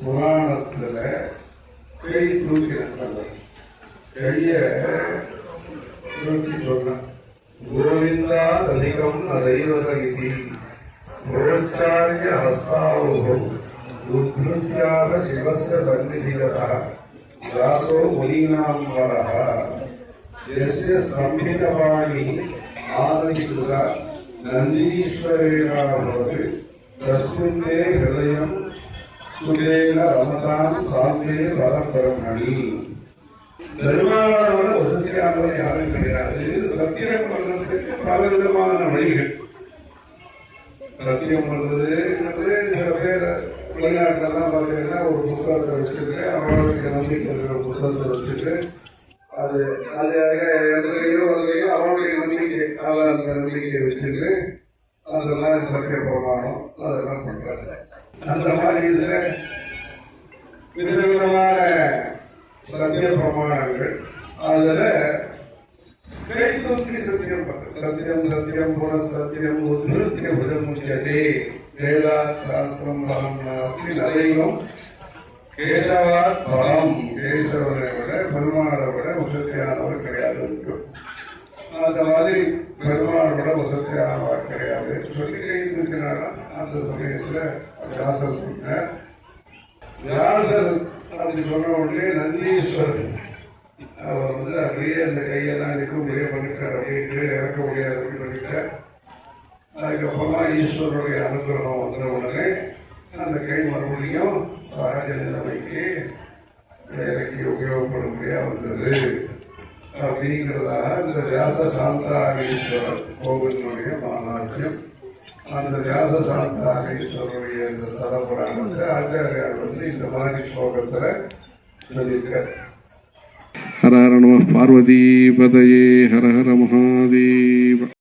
புராணத்துல கை தூக்கி நடந்தாங்க கைய தூக்கி சொன்னான் குருவிந்தா அதிகம் அதைவதகி குருச்சாரிய ஹஸ்தாவோகம் உத்ருத்யாக சிவஸ்ய சந்நிதிகதா தாசோ முனீனாம் வரः यस्य स्तम्भितवाणी आदयितुः नन्दीश्वरेणा भवति तस्मिन् मे हृदयं சுடேல ரமதான் சாந்தே வரப்பெருமணி பெருமாளோட வசதியானவர் யாரும் கிடையாது. சத்தியம் பண்றதுக்கு பல விதமான வழிகள். சத்தியம் பண்றது சில பேர் வெளிநாட்டுலாம் பார்த்தீங்கன்னா ஒரு புத்தகத்தை வச்சுட்டு அவனுக்கு நம்பிக்கை இருக்கிற புத்தகத்தை வச்சுட்டு அது அது எதுலையோ அதுலையோ அவனுடைய நம்பிக்கை அவன் அந்த நம்பிக்கையை வச்சுட்டு அதெல்லாம் சத்திய போகணும் அதெல்லாம் பண்றாங்க. அந்த மாதிரி இதுல விதவிதமான சத்திய பிரமாணங்கள் அதுல கை தூக்கி சத்தியம் பண்றது. சத்தியம் சத்தியம் புன சத்தியம் உத்ருத்திய புதமுச்சதே வேதா சாஸ்திரம் பலம் நாஸ்தி நதைவம் கேசவாத் பலம் கேசவனை விட பெருமாளை விட வசதியானவர் கிடையாது அந்த மாதிரி பெருமாளை வசதி வசதியானவர் கிடையாது. சொல்லி கைத்திருக்கிறாரா அந்த சமயத்தில் வியாசர் சொன்னார். வியாசர் அப்படி சொன்ன உடனே நந்தீஸ்வரர் அவர் வந்து அப்படியே அந்த கையெல்லாம் இருக்க முடியாது பண்ணிட்டார். அப்படியே கீழே இறக்க முடியாது அப்படின்னு பண்ணிட்டார். அதுக்கப்புறமா ஈஸ்வரனுடைய அனுகிரகம் வந்த உடனே அந்த கை மறுபடியும் சகஜ நிலைமைக்கு வேலைக்கு உபயோகப்படும்படியா வந்தது. அப்படிங்கிறதாக இந்த வியாச சாந்தாகீஸ்வரர் கோவிலுடைய மாநாட்டியம் அந்த வியாச சாந்தாகீஸ்வரருடைய இந்த ஸ்தலபுராணத்தை ஆச்சாரியார் வந்து இந்த மாதிரி ஸ்லோகத்தில் சொல்லியிருக்கார். ஹர ஹர நம பார்வதி பதையே ஹர ஹர மகாதேவ.